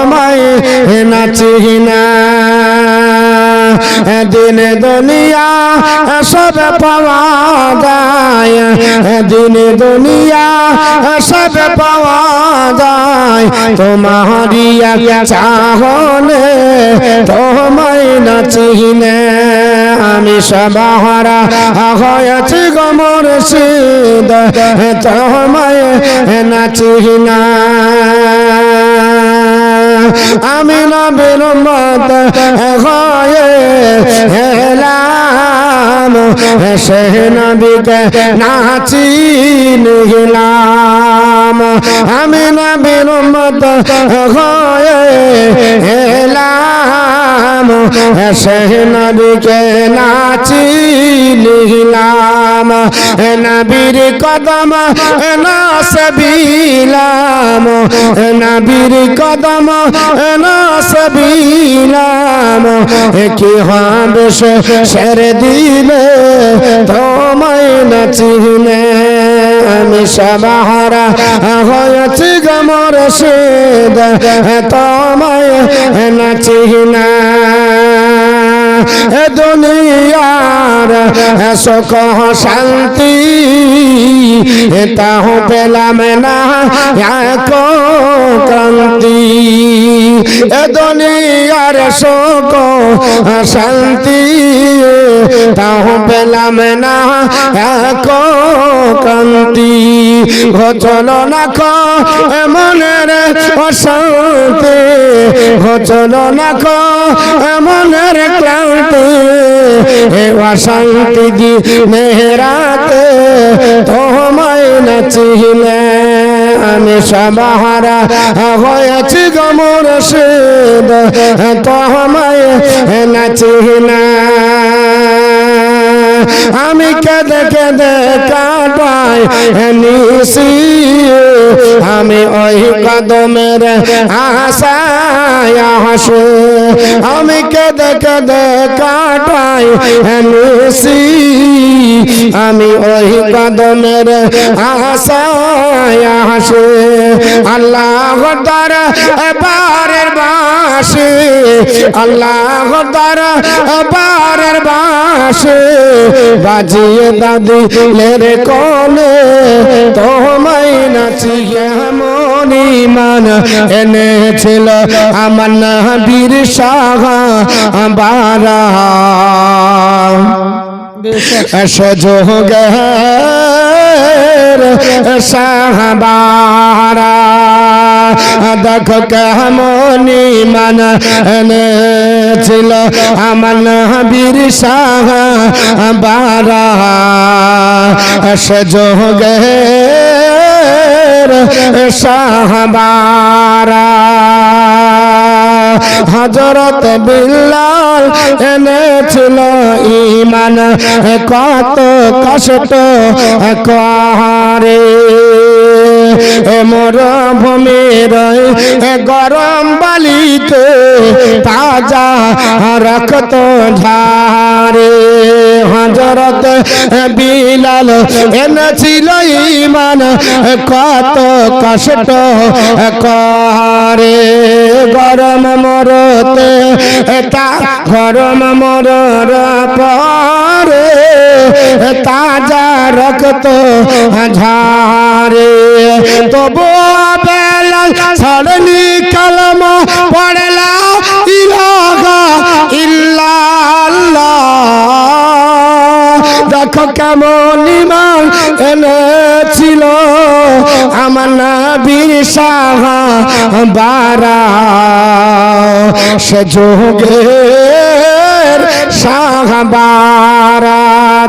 আমার দিন দুনিয়া সব পাওয়া দিন দুনিয়া সব পাওয়া যায়। তোমারিয়া চাহলে তোমায় নাচিনে আমি সবাহারা হয়েছি গমর সিদ তোমায় নাচিনা আমি নবীর মত হেলাম সে নবীকে নাচি নিলাম। আমি নবীর মত হয়ে হেলাম সে নবীকে নাচি নিলাম নবীর কদম না সবিলাম নবীর কদম না সবিলাম কি হবে সের দিলে, তোমায় নাচিলে? আমি সবাহারা হয়েছি গমর সেদ তোমায় নাচিনা দুনিয়ার সুখ শান্তি তাহ পেলাম না ক্রান্তি। এ সুখ, শান্তি তাহ পেলাম না এক ক্রান্তি। ঘচল না ক মনের অশান্তি। ঘচল না ক মনের ক্লান্তি। এ অশান্তি দি মেহরাতে তোমায় নাচিলে আমি সবাহারা হয়েছি গমর সে তো আমায় নাচি নাচিনা আমি কেঁদে কেঁদে কাটাই নিশি আমি ওই কদমের আশায় হাসে। আমি কেঁদে কেঁদে কাটাই নিশি আমি ওই কদমের আশায় হাসে। আল্লাহ তার বারের বাসে। আল্লাহ তার বারের বাসে। বাজিয়ে দাদি লেরে কলে। তোমায় নাচিয়ে মনি মান এনেছিল আমার নাবির সাহা বারা সযোগের সাহবারা। দেখো কেমনি মান এনেছিল আমার নবীর সাহা বারা। সযোগের সাহবারা হজরত বিল্লাল এনেছিল ইমান কত কষ্ট করে। মোর ভূমির গরম বালিতে তাজা রক্ত ঝারে হজরত বিলাল এনেছিল ইমান কত কষ্ট করে। গরম মরতে, তা গরম মরর পরে তাজা রক্ত ঝারে তবু বেলা ছাড়নি কলম পড়লা ইলাহা ইল্লাল্লাহ। দেখো কেমন ইমান এনেছিল আমার নবীর সাহা বারা। সে যোগের সাহা বারা।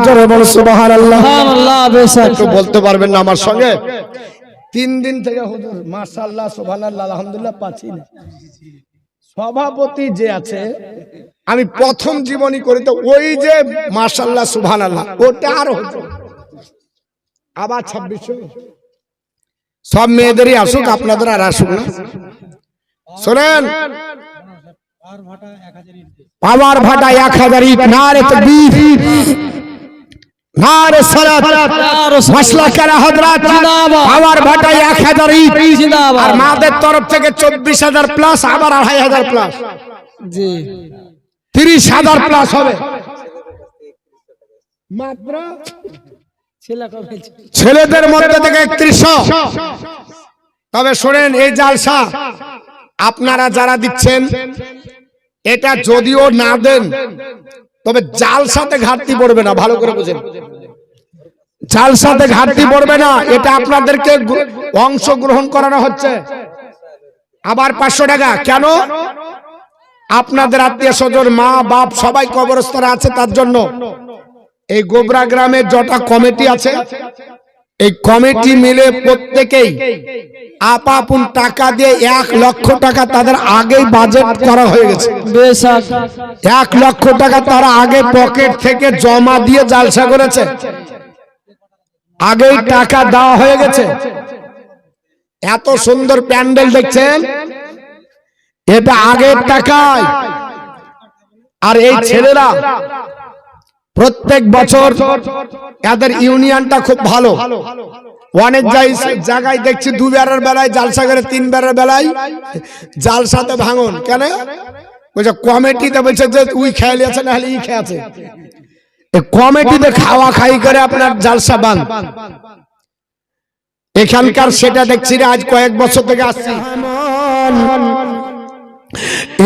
জোরে বল সুবহানাল্লাহ। আল্লাহ বেশক একটু বলতে পারবেন না আমার সঙ্গে? তিন দিন থেকে হুজুর, মাশাআল্লাহ, সুবহানাল্লাহ, আলহামদুলিল্লাহ, পাচ্ছি না। সভাপতি যে আছে, আমি প্রথম জীবনী করি তো ওই যে মাশাআল্লাহ, সুবহানাল্লাহ, ওটা আর হতো আবার ছাব্বিশশো সব মেয়েদেরই আসুক, আপনাদের আর আসুক না। শোনেন। পাওয়ার ভাটা এক হাজার ইট। না রে নারে কারা হযরত ইট। আর মাদের তরফ থেকে চব্বিশ হাজার প্লাস আবার আড়াই হাজার প্লাস জি। প্লাস হবে। মাত্র? ছেলেদের মধ্যে থেকে একত্রিশশো। তবে শোনেন এই জালসা আপনারা যারা দিচ্ছেন এটা যদিও না দেন তবে জালসাতে ঘাটতি পড়বে না ভালো করে বুঝেন। জালসাতে ঘাটতি পড়বে না এটা আপনাদেরকে অংশ গ্রহণ করানো হচ্ছে। আবার পাঁচশো টাকা কেন? আপনাদের আত্মীয় স্বজন মা বাপ সবাই কবরস্থানে আছে তার জন্য। এই গোবরা গ্রামের জটা কমিটি আছে এই কমিটি মিলে প্রত্যেকেই আপাপুন টাকা দিয়ে এক লক্ষ টাকা তাদের আগেই বাজেট করা হয়ে গেছে। এক লক্ষ টাকা তারা আগে পকেট থেকে জমা দিয়ে জালসা করেছে। আগেই টাকা দেওয়া হয়ে গেছে। এত সুন্দর প্যান্ডেল দেখছেন? এটা আগের টাকায়। আর এই ছেলেরা প্রত্যেক বছর এদের ইউনিয়নটা খুব ভালো। অনেক জায়গায়- দেখছি দু বেড়ার বেলায় জালসা করে তিন বেড়ার বেলায় জালসাতে ভাঙন। কেন? বলছে, কমিটিতে বলছে যে উই খেয়ালি না ই খেয়ে আছে। এই কমিটিতে খাওয়া খাই করে আপনার জালসা বান এখানকার সেটা দেখছি আজ কয়েক বছর থেকে আসছি।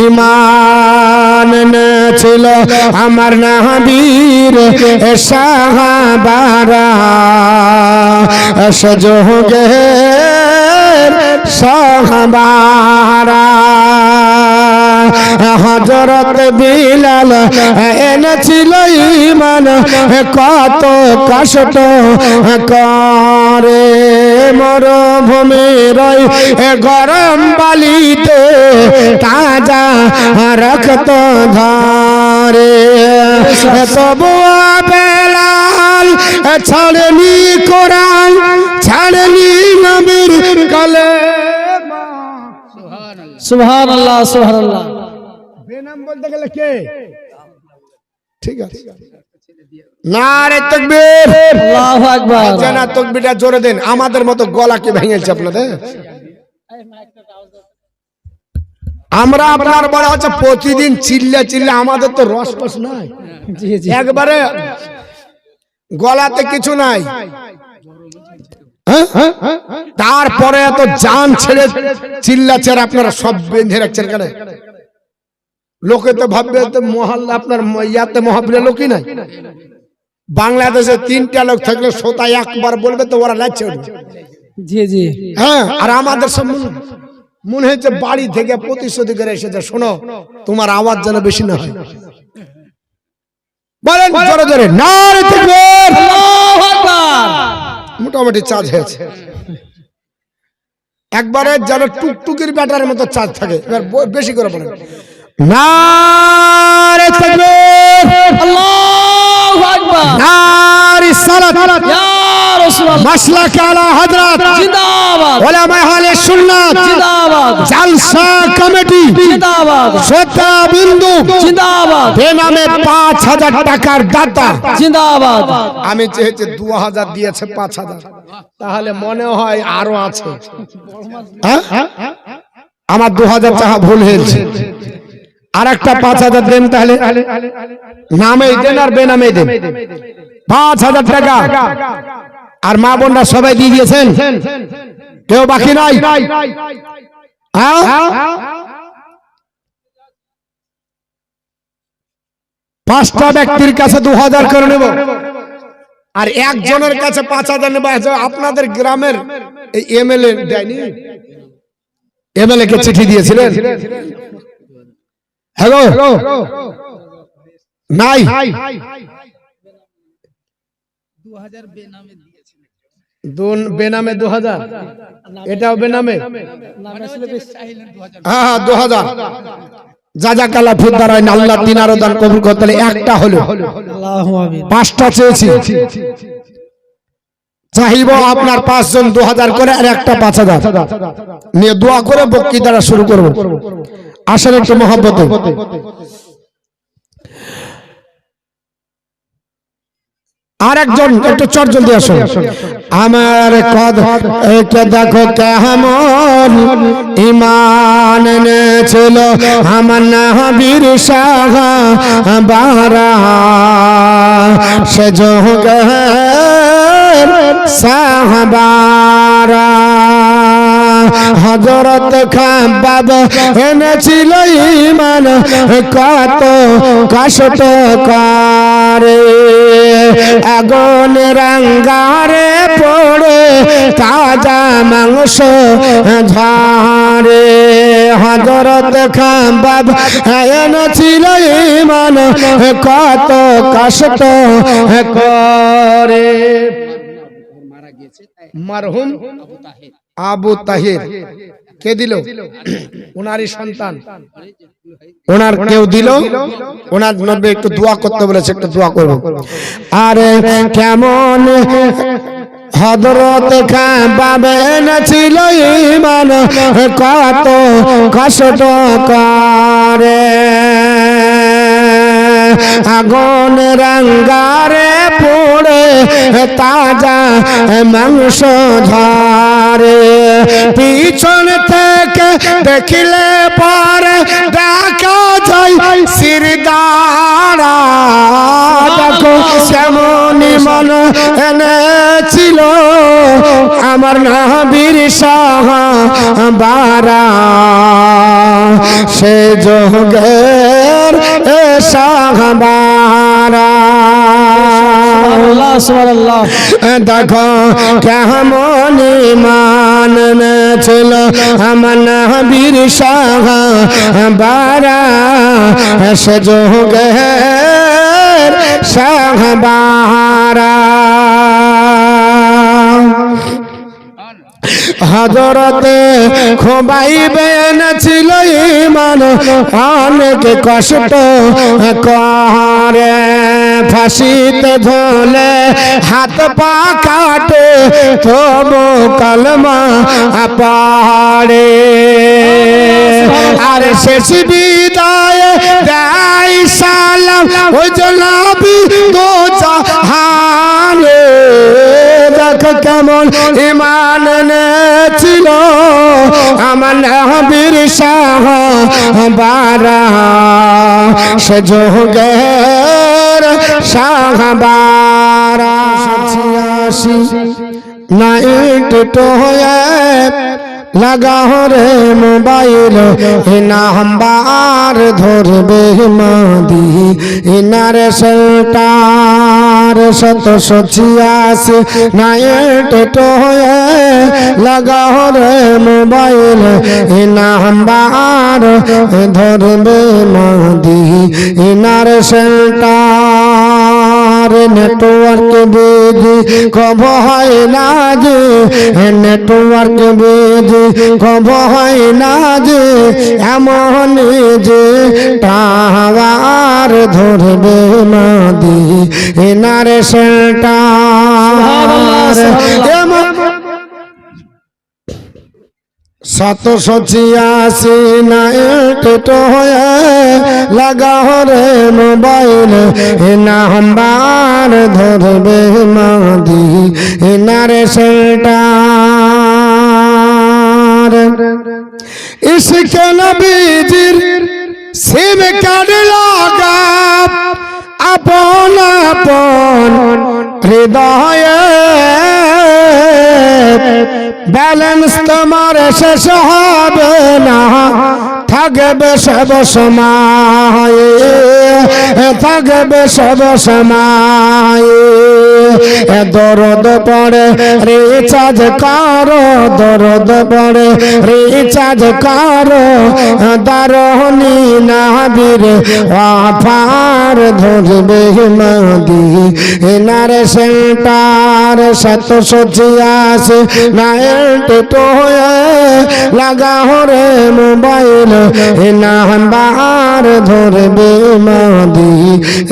ইমান ছিল আমার নাবির সাহাবারা। সযোগে সাহাবারা। হজরত বিলাল এনেছিল ইমান কত কষ্ট করে মরুভূমির ওই গরম বালিতে তাজা রক্ত ধরে। তবু বেলাল ছাড়নি কোরআন ছাড়নি নবীর কলে সুবহান আল্লাহ সুবহান আল্লাহ বেনাম বলতে গেলে কে? ঠিক আছে। না তকবীর। আল্লাহু আকবার। জানা তকবিরটা জোরে দেন আমাদের মতো গলা কি ভেঙেছে আপনাদের? আমরা আপনার বলা হচ্ছে প্রতিদিন চিল্লা চিল্লা আমাদের তো রস টস নাই। একবারে গলাতে কিছু নাই। হ্যাঁ? তারপরে এত জান ছেড়ে চিল্লাচ্ছেন আপনারা সব বেঁধে রাখছেন কেন? লোকে তো ভাববে মহল্লা আপনার ইয়াতে মহাবীর লোকই নাই। বাংলাদেশে তিনটা লোক থাকলে সোতা একবার বলবে তো ওরা লাগছে জি জি। হ্যাঁ আর আমাদের সব মনে- হচ্ছে বাড়ি থেকে প্রতিশ্রুতি করে এসেছে শোনো তোমার আওয়াজ যেন বেশি না হয়। বলেন জোরে জোরে মোটামুটি চার্জ হয়েছে একবারে যেন টুকটুকির ব্যাটারের মতো চার্জ থাকে। এবার বেশি করে বলেন। না রে তাকবীর। আল্লাহু আকবার। না রে সালাত। ইয়া রাসূলুল্লাহ। মাসলাক আলা হযরত। জিন্দাবাদ। ওলামা আহলে সুন্নাত। জিন্দাবাদ। জালসা কমিটি। জিন্দাবাদ। শ্রদ্ধা বিন্দু। জিন্দাবাদ। বেনামে পাঁচ হাজার টাকার দাতা। জিন্দাবাদ। আমি চেয়েছি দু হাজার দিয়েছে পাঁচ হাজার। তাহলে মনে হয় আরও আছে। হ্যাঁ? আমার দু হাজার টাকা ভুল হয়েছে। আর একটা পাঁচ হাজার দেন তাহলে। নামে দেন আর বেনামে দেন। পাঁচ হাজার টাকা। আর মা বোনরা সবাই দিয়ে দিয়েছেন। কেউ বাকি নাই? হ্যাঁ? পাঁচটা ব্যক্তির কাছে দু হাজার করে নেব। আর একজনের কাছে পাঁচ হাজার নেব। আপনাদের গ্রামের এমএলএ এমএলএ কে চিঠি দিয়েছিলেন? হ্যালো নাই বেনামে দু হাজার এটাও বেনামে? হ্যাঁ হ্যাঁ দু হাজার যা যা কালা ফুদ্দার না আল্লাহ তিন আরও দান কবুল করতে একটা হলো। পাঁচটা চেয়েছি। চাহিব আপনার পাঁচজন দু হাজার করে আর একটা পাঁচ হাজার। নিয়ে দোয়া করে বক্তৃতাটা শুরু করব। আসেন একটু মহব্বতে। আর একজন একটু চট জলদি আসো আমার এটা দেখো কেমন ইমান এনেছিল। আমার নাবির সাহা বারা। সে যোগের সাহবারা হজরত খান বাবা এনেছিল ইমান কত কষ্ট করে আগুন রাঙ্গারে পড়ে তাজা মাংস ঝাড়ে হজরত খান বাবা এনেছিল ইমান কত কষ্ট করে। মারহুম। আবু তাহির। কে দিল? ওনারই সন্তান। ওনার কেউ দিল? ওনার নব্বই একটু দোয়া করতে বলেছে একটু দোয়া করব আরে কেমন হজরত খান বাবা এনেছিল ইমান কত কষ্ট করে। আগুন রঙ্গারে পড়ে, তাজা মাংস ঝারে। পিছন থেকে দেখিলে পরে দেখা যায় সিরদারা দেখো কেমনি মন এনেছিল আমার নাবির সাহা বারা সে যোগের সাহবারা সুবহানাল্লাহ দেখো কেমন মান ছিল আমার নবীর সাহা বারা সে যোগের সাহবারা হজরতে খোবাইবেন ছিল ইমান অনেক কষ্ট করে ফাঁসিতে ধলে হাত পা কাটে তবু কলমা পাড়ে। আর শেষ বিদায় দেয় সালাম ওই জলাবি দেখ কেমন ইমান ছিল আমার নবীর শাহ বারা। সে যোগের শাহ বারা। নাইট টোয়ে লাগা রে মোবাইল নাম্বার ধরবে মাদি ইনার সেন্টার শত সছিয়াশি নাইট টোয়ে লাগা রে মোবাইল নাম্বার ধরবে মাদি এনার ইনার সেন্টার নেটওয়ার্ক বেদি কব হয় না যে নেটওয়ার্ক বেদি কব হয় না যে এমন যে টাওয়ার ধরবে মাদি এনার সেন্টার এমন শত সচিয়াশি নাইট হয়ে লাগা রে মোবাইল। এ নাম্বার ধরবে মাদি এনার সেন্টার ইসকে নবীজির সিম কার্ড লাগা আপন আপন হৃদয়ে। ব্যালেন্স তোমার শেষ হবে না। থাকবে সব সময় থাকবে সব সময়। দরদ পড়ে, রিচার্জ করো, দরদ পড়ে, রিচার্জ করো। দারণী নাবির আফার ধরবে মাদি এনার সেন্টার শত সচিয়াশি নাইট তো লাগা রে মোবাইল নাম্বার ধরবে মাদি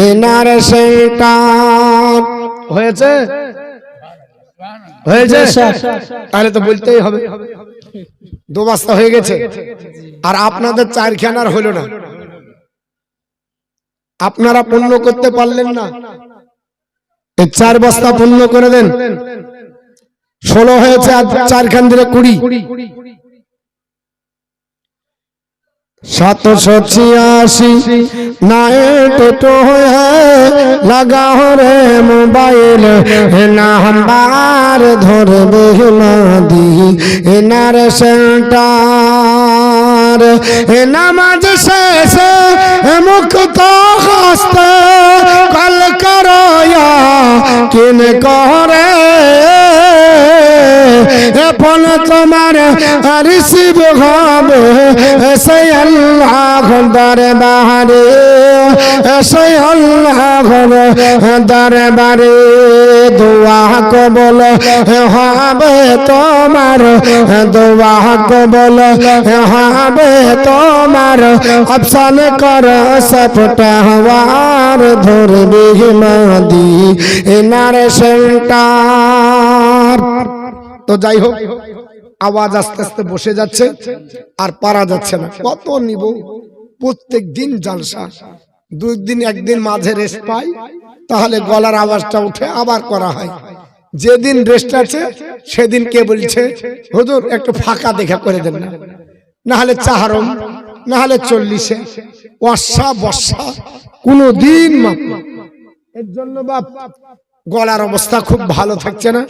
এনার সেন্টার হয়েছে? হয়েছে? তাহলে তো বলতেই হবে। দু বস্তা হয়ে গেছে। আর আপনাদের চারখানার হলো না। আপনারা পূর্ণ করতে পারলেন না। চার বস্তা পূর্ণ করে দেন। ষোলো হয়েছে আর চারখান দিলে কুড়ি। সাতশো ছিয়াশি নাইট তো লাগা রে মোবাইল। নাম্বার ধরবে মাদি এনার সেন্টার নামাজ শেষে মুক্ত হস্তে কল করো কিন করে এখন তোমার রিসিভ হবে সে আল্লাহ দরবারে। সে আল্লাহ দরবারে দোয়া কবল হবে তোমার। দোয়া কবল হবে তোমার। অপশন কর সপটা হওয়ার ধরবে মাদি এনার সেন্টার। তো যাই হোক, আওয়াজ আস্তে আস্তে বসে যাচ্ছে আর পারা যাচ্ছে না। কত নিব? প্রত্যেক দিন জালসা। দুই দিন, একদিন মাঝে রেস্ট পাই, তাহলে গলার আওয়াজটা উঠে আবার করা হয়। যেদিন রেস্ট আছে, সেদিন কে বলছে, হুজুর, একটু ফাঁকা দেখা করে দেন না। না হলে চাহারম, না হলে চল্লিশে। বর্ষা বর্ষা কোনো দিন। এর জন্য বাপ, গলার অবস্থা খুব ভালো থাকছে না।